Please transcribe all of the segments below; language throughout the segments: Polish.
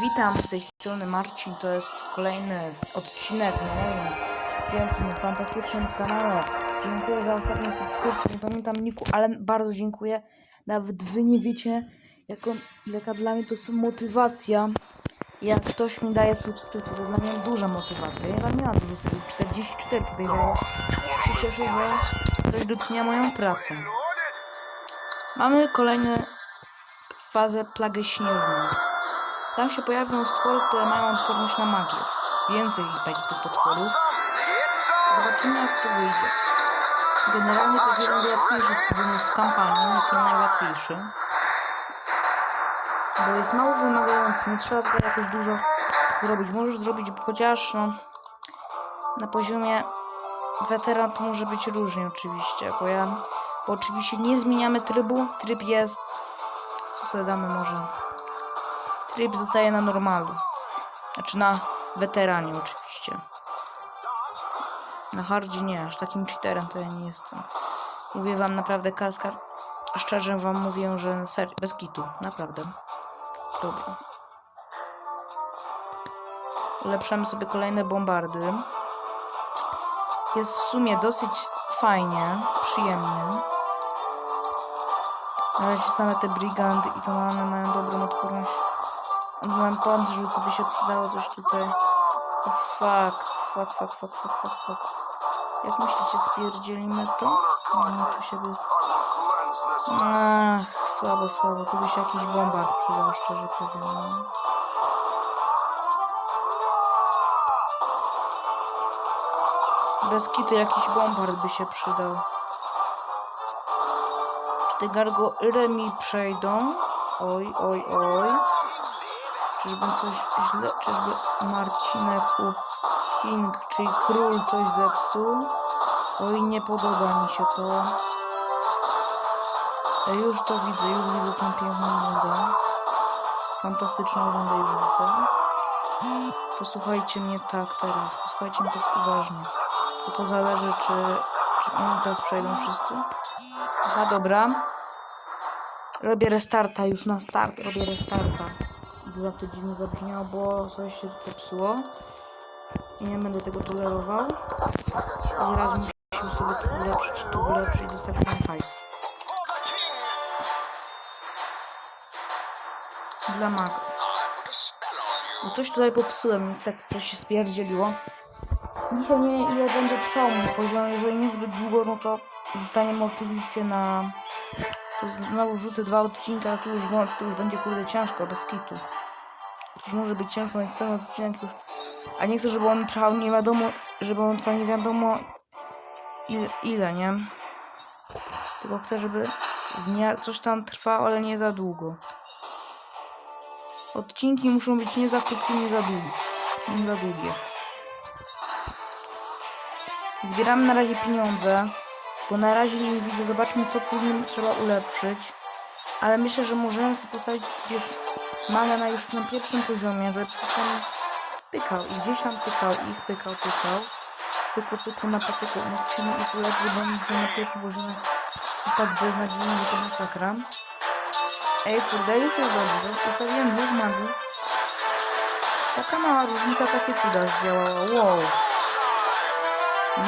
Witam z tej strony Marcin, to jest kolejny odcinek na moim pięknym, fantastycznym kanale. Dziękuję za ostatnią subskrypcję, nie pamiętam niku, ale bardzo dziękuję. Nawet wy nie wiecie, jaką, jaka dla mnie to jest motywacja. Jak ktoś mi daje subskrypcję, to dla mnie duża motywacja. Ja nie mam dużo subskrypcji, 44 tutaj dało. Się cieszę, że ktoś docenia moją pracę. Mamy kolejną fazę plagę śnieżną. Tam się pojawią stwory, które mają odporność na magię. Więcej będzie tych potworów. Zobaczymy jak to wyjdzie. Generalnie to jest jeden z łatwiejszych poziomów w kampanii, nie najłatwiejszy. Bo jest mało wymagający, nie trzeba tutaj jakoś dużo zrobić. Możesz zrobić chociaż no, na poziomie weteran to może być różnie oczywiście, bo ja bo oczywiście nie zmieniamy trybu, tryb jest co sobie damy może Tryb zostaje na normalu. Znaczy na weteranie oczywiście. Na hardzie nie, aż takim cheaterem to ja nie jestem. Mówię wam naprawdę Karskar. Szczerze wam mówię, że serio, bez kitu, naprawdę. Dobra. Ulepszamy sobie kolejne bombardy. Jest w sumie dosyć fajnie, przyjemnie. Na razie same te brigandy i to one mają dobrą odporność Mam że to by się przydało coś tutaj. Oh, fuck, fuck, fuck, fuck, fuck, fuck, fuck. Jak myślicie, spierdzielimy to? No, tu się by... Ach, słabo, słabo. Tu by się jakiś bombard przydał, szczerze powiem. Bez kitu jakiś bombard by się przydał. Czy te gargoyle mi przejdą? Oj, oj, oj. Czyżbym coś źle, czyżby Marcineku King, czyli król coś zepsuł? Oj, nie podoba mi się to. Ja już to widzę, już widzę tą piękną wodę. Fantastyczną wodę już widzę. Posłuchajcie mnie tak teraz, posłuchajcie mnie tak uważnie. Bo to zależy, czy, czy oni teraz przejdą wszyscy. Aha, dobra. Robię restarta, już na start robię restarta było to dziwnie zabrzmiało, bo coś się popsuło. I nie będę tego tolerował. I raz musimy sobie tu ulepszyć, tu ulepszyć i zostawić nam hajs. Dla maga. No coś tutaj popsułem, niestety coś się spierdzieliło. Dzisiaj nie wiem ile będzie trwał mój poziom, jeżeli nie zbyt długo, no to zostaniemy oczywiście na... To znowu rzucę dwa odcinki, a tu już, tu już będzie kurde ciężko, bez kitu. Już może być ciężko, więc ten odcinek już... A nie chcę, żeby on trwał nie wiadomo, żeby on trwał nie wiadomo ile, ile nie? Tylko chcę, żeby coś tam trwało, ale nie za długo. Odcinki muszą być nie za krótkie, nie za długie. Nie za długie. Zbieramy na razie pieniądze, bo na razie nie widzę. Zobaczmy, co później trzeba ulepszyć. Ale myślę, że możemy sobie postawić już Mana na już na pierwszym poziomie, że tam pykał i gdzieś tam pykał ich, pykał, pykał. Pykło, pykło na patyku. Musimy ich uleczyć, bo oni na pierwszym poziomie i tak beznadziejnie, że to masakra. Ej, kurde, już jest dobrze. Ustawiłem dwóch magów. Taka mała różnica, takie cuda zdziałała. Wow.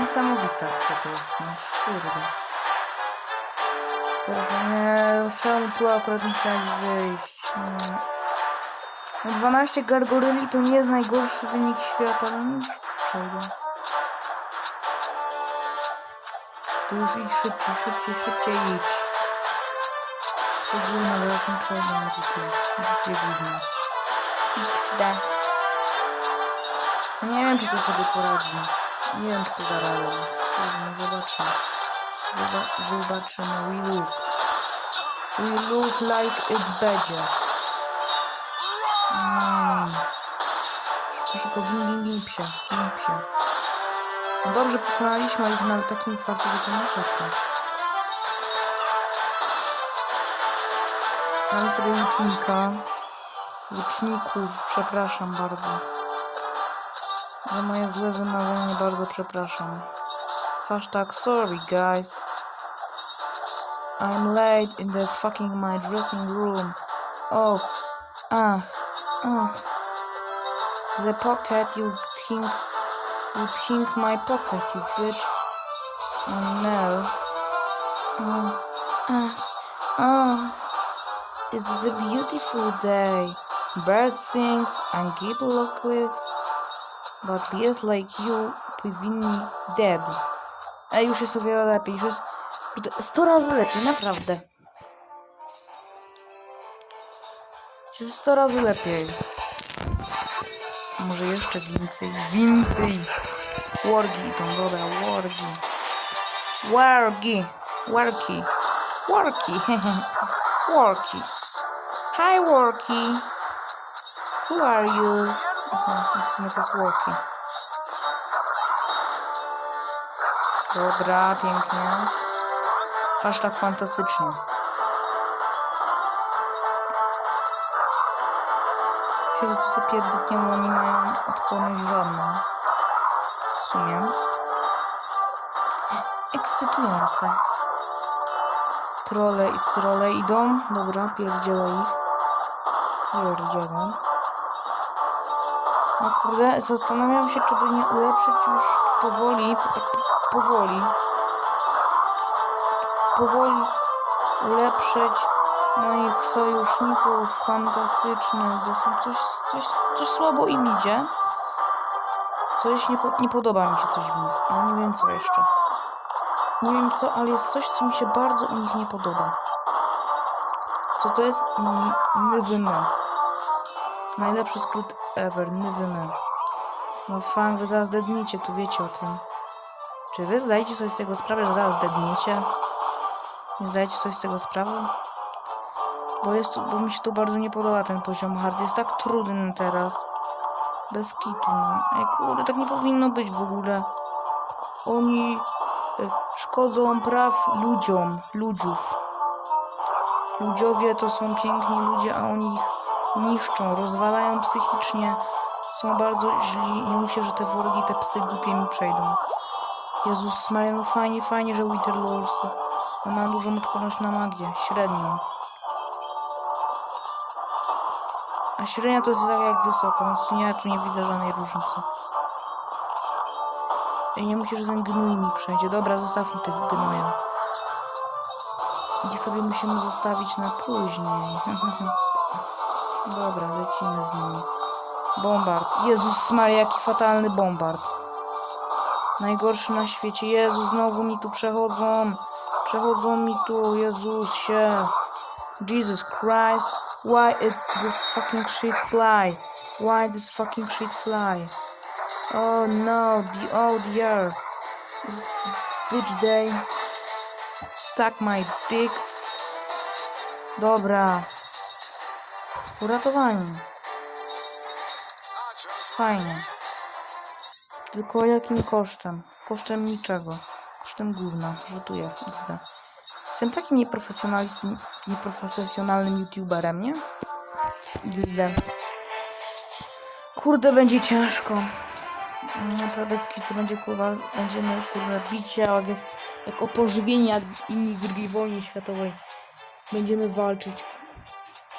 Niesamowita to jest, no kurde. Nie, czemu tu akurat musiałeś wyjść? Nie. 12 gargoryli to nie jest najgorszy wynik świata, no przejdę. To już idź szybciej, szybciej, szybciej idź. To gówno, zaraz nie przejdę na tutaj. Gdzie gówno? XD. Nie wiem, czy to sobie poradzi. Nie wiem, czy to da radę. Zobaczymy. We look. We look like it's better. Mm. Szybko, gin, psia. No dobrze, pokonaliśmy ich na takim to masakra. Mamy sobie łucznika. Łuczników, przepraszam bardzo. Za moje złe wymawianie bardzo przepraszam. Hashtag sorry guys. I'm late in the fucking my dressing room. Och, ah, Oh. The pocket, you think, you think my pocket, you bitch. Oh no. Oh, ah, ah. It's a beautiful day. Bird sings and people look with. But yes, like you, powinni dead. A już jest o wiele lepiej, już jest kurde, 100 razy lepiej, naprawdę. Jest 100 razy lepiej. Może jeszcze więcej, więcej. Wargi idą, dobra, wargi. Wargi, warki, warki, warki. Hi, warki. Who are you? Aha, to jest warki. Dobra, pięknie. Aż tak fantastycznie. Się tu sobie pierdyknie, bo oni mają odporność żadną. W sumie. Ekscytujące. Trole i trole idą. Dobra, pierdzielę ich. Pierdzielę. No kurde, zastanawiam się, czy by nie ulepszyć już powoli, powoli, powoli ulepszyć moich sojuszników fantastycznych, bo są coś, coś, coś słabo im idzie. Coś nie, nie podoba mi się coś w nich, ale nie wiem co jeszcze. Nie wiem co, ale jest coś, co mi się bardzo u nich nie podoba. Co to jest? N- Nywymy. Najlepszy skrót ever, Nywymy. No fan, wy zaraz dedniecie, tu wiecie o tym. Czy wy zdajecie sobie z tego sprawę, że zaraz dedniecie? Nie zdajecie sobie z tego sprawy? Bo jest bo mi się tu bardzo nie podoba ten poziom hard. Jest tak trudny teraz. Bez kitu. no. Ej, kurde, tak nie powinno być w ogóle. Oni e, szkodzą praw ludziom, ludziów. Ludziowie to są piękni ludzie, a oni ich niszczą, rozwalają psychicznie. Są bardzo źli. Nie myślę, że te wrogi, te psy głupie mi przejdą. Jezus Maria, no fajnie, fajnie, że Wither Lords ma dużą odporność na magię, średnią. A średnia to jest tak jak wysoka, więc nie, ja tu nie widzę żadnej różnicy. I nie musisz ten gnój mi przejdzie. Dobra, zostawmy tych gnoja. I sobie musimy zostawić na później. Dobra, lecimy z nimi. Bombard. Jezus Maria, jaki fatalny bombard. Najgorszy na świecie. Jezu, znowu mi tu przechodzą. Przechodzą mi tu, Jezusie. Jesus Christ. Why it's this fucking shit fly? Why this fucking shit fly? Oh no, the oh dear. This bitch day. Suck my dick. Dobra. Uratowani. Fajnie. Tylko jakim kosztem? Kosztem niczego. Kosztem gówna. Rzutuję. XD. Jestem takim nieprofesjonalnym youtuberem, nie? XD. Kurde, będzie ciężko. Naprawdę to będzie kurwa, będziemy kurwa bicie jak, jak o pożywienie, jak inni w II wojnie światowej. Będziemy walczyć.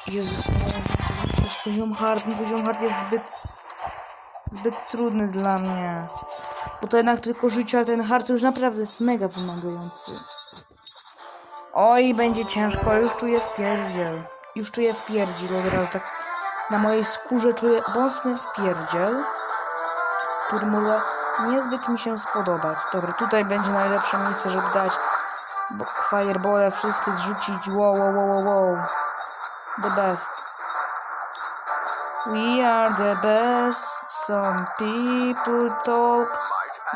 Jezus, to jest poziom hard, poziom hard jest zbyt zbyt trudny dla mnie. Bo to jednak tylko życie, a ten hard już naprawdę jest mega wymagający. Oj, będzie ciężko, już czuję wpierdziel. Już czuję wpierdziel od razu, tak na mojej skórze czuję mocny wpierdziel, który może niezbyt mi się spodobać. Dobra, tutaj będzie najlepsze miejsce, żeby dać bo- firebole, wszystkie zrzucić. Wow, wow, wow, wow, wow. The best. We are the best. Some people talk.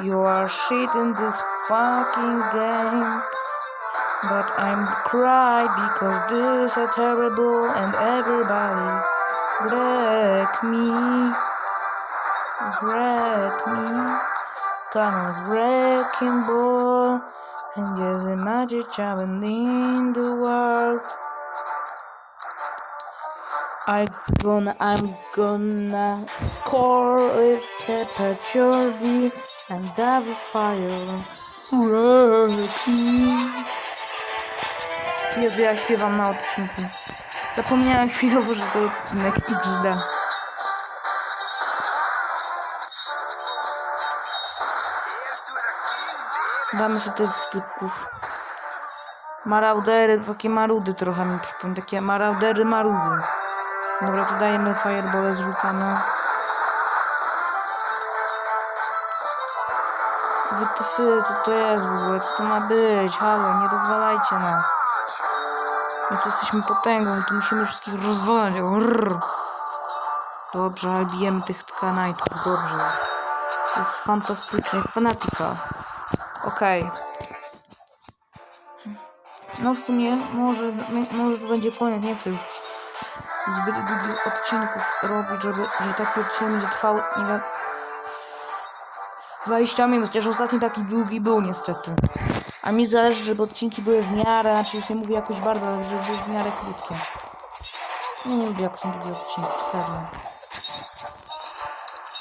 You are shit in this fucking game. But I'm cry because this are terrible and everybody wreck me. Wreck me. Kind of wrecking ball. And just a magic child in the world. I'm gonna, I'm gonna score with Pepper Jordy and Double Fire. Jezu, ja śpiewam na odcinku. Zapomniałem chwilowo, że to odcinek XD. Damy sobie tych typków. Maraudery, takie marudy trochę mi przypomnę. Takie maraudery, marudy. Dobra, to dajemy fireball zrzucamy. WTF, co to jest w ogóle? Co to ma być? Halo, nie rozwalajcie nas. My tu jesteśmy potęgą, tu musimy wszystkich rozwalać. Rrr. Dobrze, ale bijemy tych tkanajtów, dobrze. To jest fantastycznie. Fanatika. Okej. No w sumie może, może to będzie koniec, nie chcę już zbyt długich odcinków robić, żeby, że taki odcinek będzie trwał, nie wiem, z- z 20 minut, chociaż ostatni taki długi był niestety. A mi zależy, żeby odcinki były w miarę, znaczy już nie mówię jakoś bardzo, ale żeby były w miarę krótkie. Nie lubię jak są długie odcinki, serio.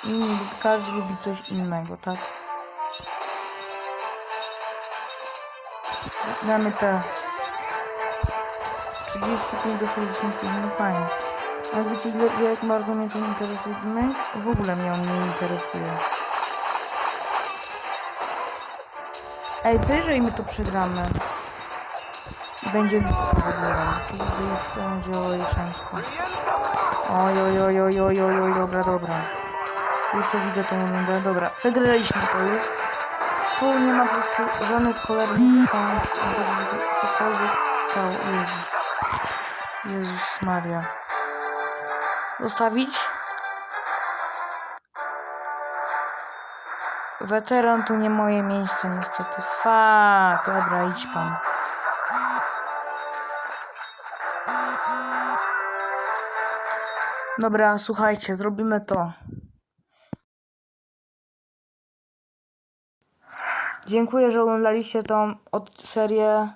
Inni, każdy lubi coś innego, tak? Damy te 35 do 65, no fajnie. Ale wiecie, jak bardzo mnie to interesuje Gmech? W ogóle mnie on nie interesuje. Ej, co jeżeli my to przegramy? Będzie litka w ogóle. Tu widzę już to będzie oj ciężko. Oj, oj, oj, oj, oj, oj, oj, dobra, dobra. Już to widzę tą rundę. Dobra, przegraliśmy to już. Tu nie ma po prostu żadnych cholernych szans, cokolwiek. Jezus Maria. Zostawić? Weteran to nie moje miejsce niestety. Fuck. Dobra, idź pan. Dobra, słuchajcie, zrobimy to. Dziękuję, że oglądaliście tą od serię